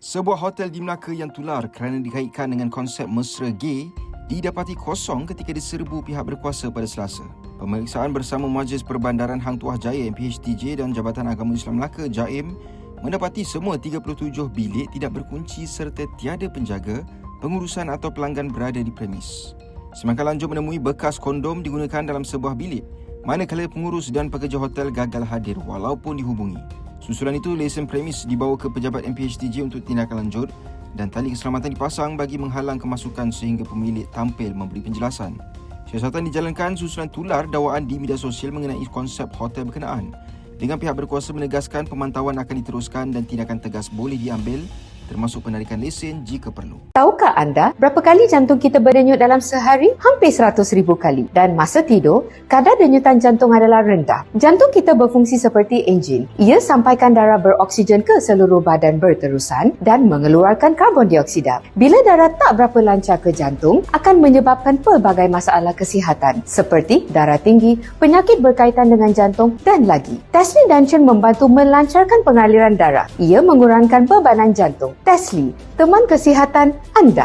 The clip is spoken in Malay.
Sebuah hotel di Melaka yang tular kerana dikaitkan dengan konsep mesra gay didapati kosong ketika diserbu pihak berkuasa pada Selasa. Pemeriksaan bersama Majlis Perbandaran Hang Tuah Jaya MPHTJ dan Jabatan Agama Islam Melaka JAIM mendapati semua 37 bilik tidak berkunci serta tiada penjaga, pengurusan atau pelanggan berada di premis. Semangka lanjut menemui bekas kondom digunakan dalam sebuah bilik manakala pengurus dan pekerja hotel gagal hadir walaupun dihubungi. Susulan itu, lesen premis dibawa ke pejabat MPHTJ untuk tindakan lanjut dan tali keselamatan dipasang bagi menghalang kemasukan sehingga pemilik tampil memberi penjelasan. Siasatan dijalankan susulan tular dakwaan di media sosial mengenai konsep hotel berkenaan. Dengan pihak berkuasa menegaskan pemantauan akan diteruskan dan tindakan tegas boleh diambil termasuk penarikan lesen jika perlu. Tahukah anda berapa kali jantung kita berdenyut dalam sehari? Hampir 100 ribu kali. Dan masa tidur, kadar denyutan jantung adalah rendah. Jantung kita berfungsi seperti enjin. Ia sampaikan darah beroksigen ke seluruh badan berterusan dan mengeluarkan karbon dioksida. Bila darah tak berapa lancar ke jantung, akan menyebabkan pelbagai masalah kesihatan seperti darah tinggi, penyakit berkaitan dengan jantung dan lagi. Tesla Dungeon membantu melancarkan pengaliran darah. Ia mengurangkan bebanan jantung. Tesli, teman kesihatan anda.